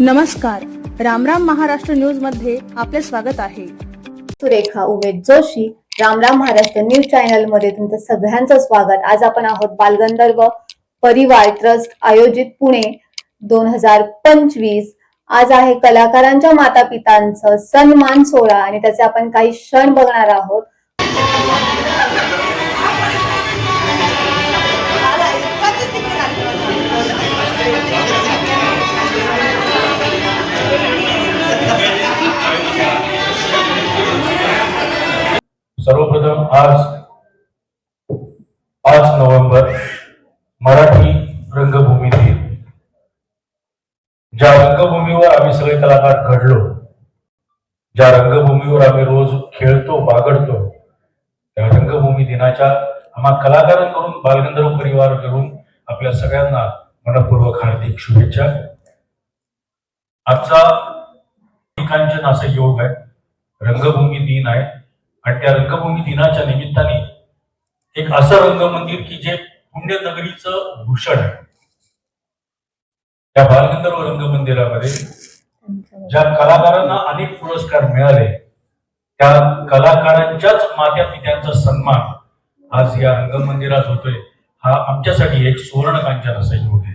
नमस्कार. रामराम महाराष्ट्र न्यूजमध्ये आपले स्वागत आहे. सुरेखा उमेद जोशी रामराम महाराष्ट्र न्यूज चॅनलमध्ये तुमचं सगळ्यांचं स्वागत. आज आपण आहोत बालगंधर्व परिवार ट्रस्ट आयोजित पुणे दोन हजार पंचवीस. आज आहे कलाकारांच्या माता पितांचं सन्मान सोहळा आणि त्याचे आपण काही क्षण बघणार आहोत. आज पाच नोव्हेंबर मराठी रंगभूमी दिन. ज्या रंगभूमीवर आम्ही सगळे कलाकार घडलो ज्या रंगभूमीवर आम्ही रोज खेळतो बागडतो त्या रंगभूमी दिनाच्या आम्हा कलाकारांकडून बालगंधर्व परिवाराकडून आपल्या सगळ्यांना मनपूर्वक हार्दिक शुभेच्छा. आजचा ठिकाणचे असा योग आहे. रंगभूमी दिन आहे. आणि त्या रंगभूमी दिनाच्या निमित्ताने एक असं रंगमंदिर की जे पुण्यनगरीचं भूषण आहे. त्या बालगंधर्व रंगमंदिरामध्ये ज्या कलाकारांना अनेक पुरस्कार मिळाले त्या कलाकारांच्याच मात्या पित्यांचा सन्मान आज या रंगमंदिरात होतोय. हा आमच्यासाठी एक सुवर्ण कांचन असा योग आहे.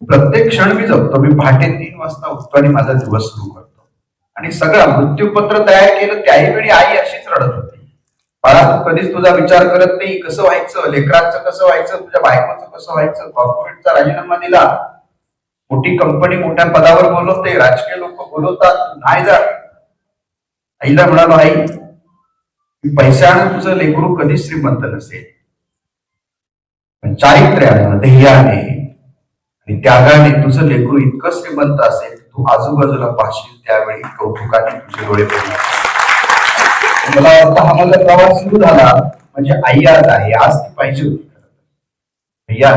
प्रत्येक क्षण मी जगतो. मी पहाटे तीन वाजता उठतो आणि माझा दिवस सुरू करतो. आणि सगळं मृत्यूपत्र तयार केलं त्याही वेळी आई अशीच रडत होती. बाळा तू कधीच तुझा विचार करत नाही कसं व्हायचं? लेकरांचं कसं व्हायचं? तुझ्या बायकोचं कसं व्हायचं? कॉर्पोरेटचा राजीनामा दिला. मोठी कंपनी मोठ्या पदावर बोलवते राजकीय लोक बोलवतात नाही जा आईला म्हणालो आई पैशानं तुझं लेकरू कधीच श्रीमंत नसेल. पण चारित्र्यानं ध्येयाने आणि त्यागाने तुझं लेकरू इतकं श्रीमंत असेल तू आजूबाजूला पाहशील त्यावेळी कौतुकाने तुझे डोळे पडणार मला वाटतं हा माझा प्रवास सुरू झाला. म्हणजे आई आज आहे. आज ती पाहिजे होती भैया.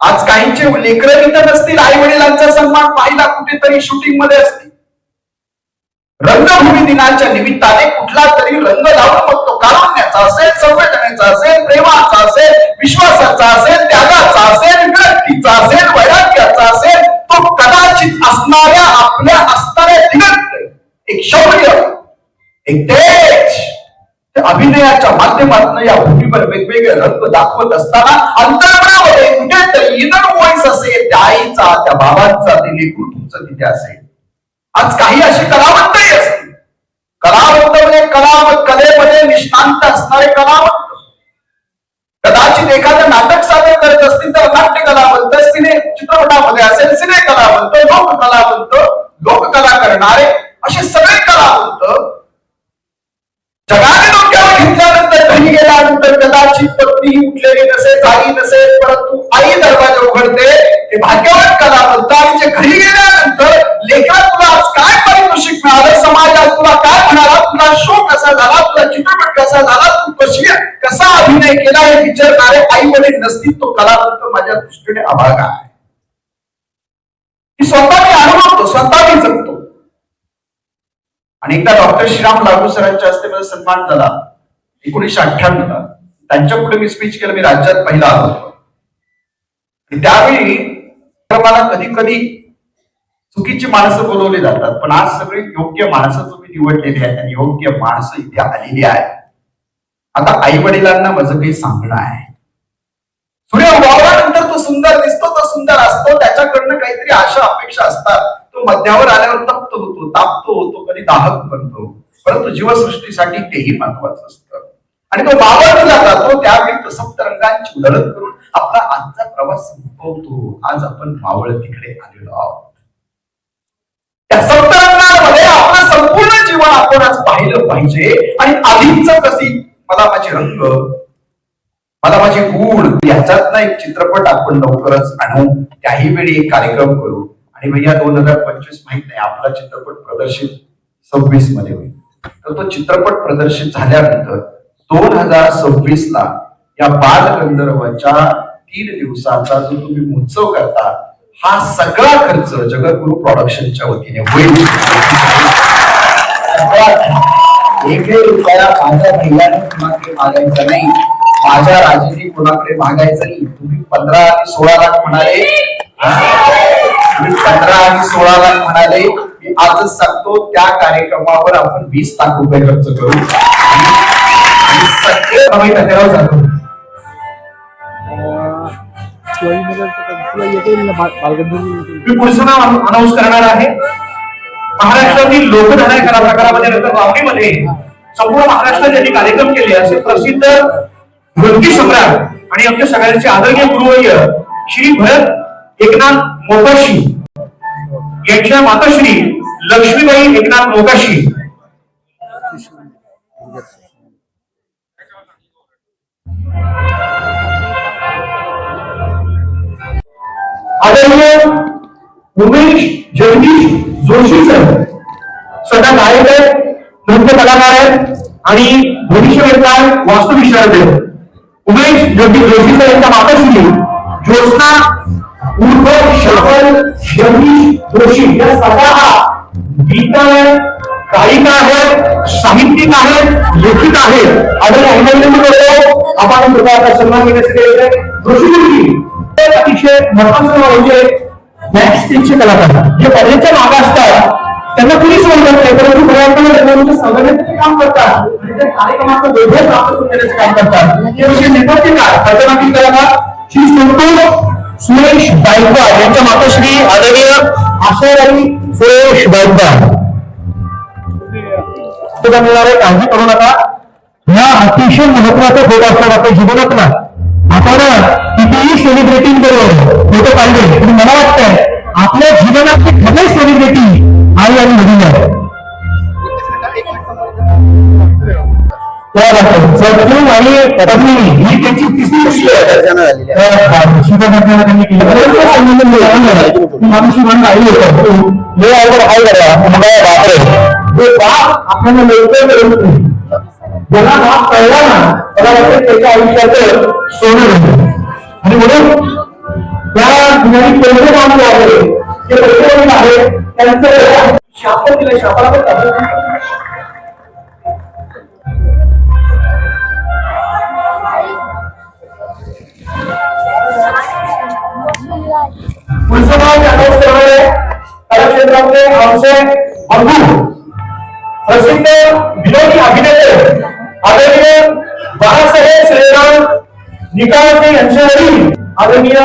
आज काहींचे लेकरं तिथं नसतील. आई वडिलांचा सन्मान पाहिला कुठेतरी शूटिंगमध्ये असतील. रंगभूमी दिनाच्या निमित्ताने कुठला तरी रंग लावून बघतो. कारण कारुण्याचा असेल संवेदनेचा असेल प्रेमा असणाऱ्या आपल्या असणाऱ्या दिगंत एक शौर्य एक तेज अभिनयाच्या माध्यमातून या भूमीवर वेगवेगळे रंग दाखवत असताना अंतर्मनामध्ये कुठेतरी इनर वॉइस असेल त्या आईचा त्या बाबांचा ते लेकरू तुमचं तिथे असेल. आज काही अशी कलावंतही असतील. कलावंत म्हणजे कला कलेमध्ये निष्णांत असणारे कलावंत. कदाचित एखादं नाटक सादर करत असतील तर नाट्य कलावंत सिने चित्रपटामध्ये असेल सिने कलावंत लोक म्हणतो लोककला करणारे असे सगळे कलावंत जगाने डोक्यावर घेतल्यानंतर घरी गेल्यानंतर कदाचित पत्नी उठलेली नसेल आई नसेल परंतु आई दरवाजा उघडते ते भाग्यवान कलावंत आणि जे घरी गेल्यानंतर लेखात चित्रपट कसा झाला? तू कशी कसा अभिनय केला हे विचारणारे आई वडील नसतील तो कलावंत माझ्या दृष्टीने अभागा आहे. मी स्वतः मी अनुभवतो स्वतः मी जगतो. आणि एकदा डॉक्टर श्रीराम लागू सरांच्या हस्ते माझा सन्मान झाला. एकोणीसशे अठ्ठ्याण्णवला त्यांच्या पुढे मी स्पीच केलं मी राज्यात पहिला आलो होतो. त्यावेळी मला कधी कधी चुकीची माणसं बोलवली जातात पण आज सगळी योग्य माणसं निवडलेले आहेत आणि योग्य माणसं इथे आलेली आहेत. आता आई वडिलांना माझं काही सांगणं आहे. सूर्य उगवल्यानंतर तो सुंदर दिसतो तो सुंदर असतो. त्याच्याकडनं काहीतरी आशा अपेक्षा असतात. तो मध्यावर आल्यावर तप्त होतो तापतो होतो कधी दाहक बनतो. परंतु जीवसृष्टीसाठी तेही महत्वाचं असतं. आणि तो बावळला जातो त्यावेळी तो सप्त रंगांची उधळत करून आपला आजचा प्रवास संपवतो. आज आपण मावळ तिकडे आलेलो आहोत. त्या सप्त आपलं संपूर्ण जीवन आपण आज पाहिलं पाहिजे. आणि आधीच कशी मला माझे रंग मला माझे गुण ह्याच्यात एक चित्रपट आपण लवकरच आणू. त्याही वेळी एक कार्यक्रम करू. आणि भैया दोन हजार पंचवीस माहीत नाही आपला चित्रपट प्रदर्शित सव्वीसमध्ये होईल. तर तो चित्रपट प्रदर्शित झाल्यानंतर दोन हजार सव्वीस ला या बाल गंधर्वाच्या तीन दिवसाचा जो तुम्ही महोत्सव करता हा सगळा खर्च जगद्गुरु प्रॉडक्शनच्या वतीने होईल. एकही रुपया माझ्या भैयाने कुणाकडे मागायचा नाही. माझ्या राजाने कुणाकडे मागायचं नाही. तुम्ही पंधरा आणि सोळा लाख म्हणाले. पंधरा आणि सोळा लाख म्हणाले. मी आजच सांगतो त्या कार्यक्रमावर आपण वीस लाख रुपये खर्च करू. सगळे आम्ही त्याच्यावर जातो मी पुढचं नाव अनाऊन्स करणार आहे. महाराष्ट्रातील लोकधारा या कला प्रकारामध्ये नंतर लावणीमध्ये संपूर्ण महाराष्ट्रात ज्यांनी कार्यक्रम केले. असे प्रसिद्ध नृत्य सम्राट आणि आमच्या सगळ्यांचे आदरणीय गुरुवर्य श्री भरत एकनाथ मोकाशी यांच्या माताश्री लक्ष्मीबाई एकनाथ मोकाशी. आदरणीय उमेश जगदीश जोशी सर स्वतः गायक आहेत नृत्य कलाकार आहेत आणि भविष्यवेत्ता वास्तुविशारद आहेत. उमेश जगदीप जोशी सर यांच्या माताश्री ज्योत्ना उर्फ श्रावण जगदीश जोशी या सगळ्या गीता आहे गायिका आहेत साहित्यिक आहेत लेखिका आहेत. आपण अभिनंदन करतो. आपण प्रकारचा सन्मान घेण्यासाठी येत जोशी अतिशय महत्वाचं म्हणजे मॅक्स स्टेजचे कलाकार जे कलेच्या मागे असतात त्यांना कुणीच म्हणत नाही परंतु प्रयत्न त्यांना म्हणजे सांगण्यासाठी काम करतात. आणि त्या कार्यक्रमाचं वेगळं प्राप्त करून काम करतात. हे विषय नेपथ्यकार कर्नाटकी कलाकार श्री संतोष सुरेश गायकवाड यांच्या मातोश्री आदरणीय आशाराई सुरेश गायकवाड. सुद्धा मिळणार काळजी करू नका. ह्या अतिशय महत्त्वाचा फोटो असतात आपल्या जीवनात ना आपण कितीही सेलिब्रिटी बरोबर फोटो काढले पण मला वाटतंय आपल्या जीवनातली खरे सेलिब्रिटी आई आणि वडील आहे त्या बाबतीत सद्गुण आणि पत्नी ही त्यांची तिसरी गोष्ट आहे. अं, शिवभक्ताला त्यांनी केली. बरेचसे संबंध निर्माण झाले. ती माणूस म्हणून आई होतं. हे अवघड आहे बघा. मग बापरे. हे बाप आपल्याला लवकर कळत नाही. ज्याला बाप कळला ना मला वाटतं त्याच्या आयुष्याचं सोनं झालं आणि म्हणून त्या ठिकाणी कोणते काम आहे ते पैसे आहे त्यांचं शाप दिलं शापाला पण आमचे बंधू प्रसिद्ध विनोदी अभिनेते आदरणीय बाळासाहेब श्रीराम निकाळचे यांचे वडील आदरणीय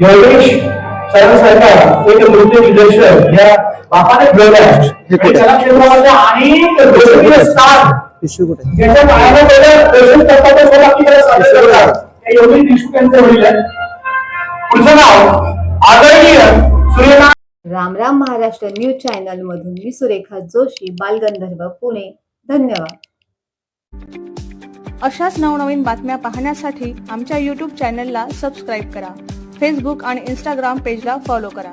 योगेश सरांसारखा एक नृत्य दिग्दर्शक या बापाने घडवलाय आणि कलाक्षेत्रामध्ये अनेक लोकप्रिय स्टार ज्याच्या काळाला पहिलं प्रेषण करतात ते सर्व आपली त्याला सादर करतात हे योगेश देशमुख यांचे वडील आहेत पुढचं नाव आदरणीय राम राम महाराष्ट्र न्यूज चॅनल मधून मी सुरेखा जोशी बालगंधर्व पुणे. धन्यवाद. अशाच नवनवीन बातम्या पाहण्यासाठी आमच्या यूट्यूब चॅनलला सबस्क्राईब करा. फेसबुक आणि इंस्टाग्राम पेजला फॉलो करा.